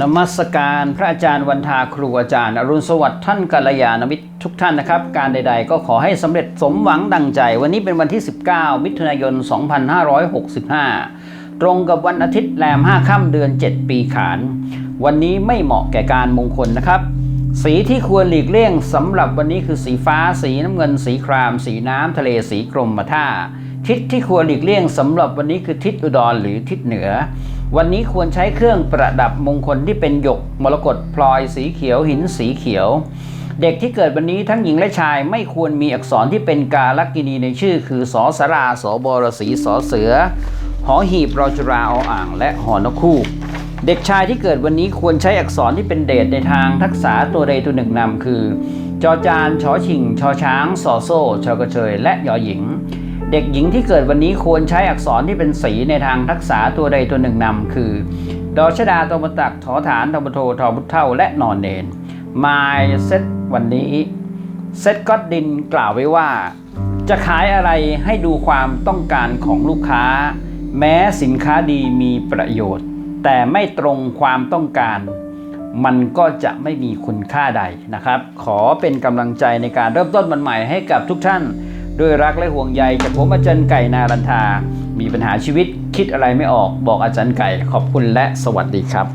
นมัสการพระอาจารย์วันทาครูอาจารย์ อรุณสวัสดิ์ท่านกัลยาณมิตรทุกท่านนะครับ การใดๆ ก็ขอให้สำเร็จสมหวังดังใจ วันนี้เป็นวันที่ 19 มิถุนายน 2565 ตรงกับวันอาทิตย์แรม 5 ค่ำเดือน 7 ปีขาน วันนี้ไม่เหมาะแก่การมงคลนะครับ สีที่ควรหลีกเลี่ยงสำหรับวันนี้คือสีฟ้า สีน้ำเงิน สีคราม สีน้ำทะเลสีกรมท่า ทิศที่ควรหลีกเลี่ยงสำหรับวันนี้คือทิศอุดรหรือทิศเหนือ วันนี้ควรใช้เครื่องประดับมงคลที่เป็นหยก มรกตพลอยสีเขียวหินสีเขียว เด็กที่เกิดวันนี้ทั้งหญิงและชายไม่ควรมีอักษรที่เป็นกาลกินีในชื่อ คือสอสาราสอบรสีสอเสือ หอหีบรอจุราออ่าง และหอนกคู่เด็กชายที่เกิดวันนี้ควรใช้อักษรที่เป็นเดชในทางทักษะตัวใดตัวหนึ่งนำคือ จอจานชอชิงชอช้างสอโซ่ชอกระเชยและยอหญิง เด็กหญิงที่เกิดวันนี้ควรใช้อักษรที่เป็นสีในทางทักษะตัวใดตัวหนึ่งนำคือ ดอชดาตบตักถอฐานทบโททอบุตเท่าและนอนเนนมายเซตวันนี้เซตก็อดดินกล่าวไว้ว่า จะขายอะไรให้ดูความต้องการของลูกค้า แม้สินค้าดีมีประโยชน์ แต่ไม่ตรงความต้องการ มันก็จะไม่มีคุณค่าใดนะครับ ขอเป็นกำลังใจในการเริ่มต้นวันใหม่ให้กับทุกท่าน ด้วยรักและห่วงใยจากผมอาจารย์ไก่นารันทา มีปัญหาชีวิตคิดอะไรไม่ออกบอกอาจารย์ไก่ขอบคุณและสวัสดีครับ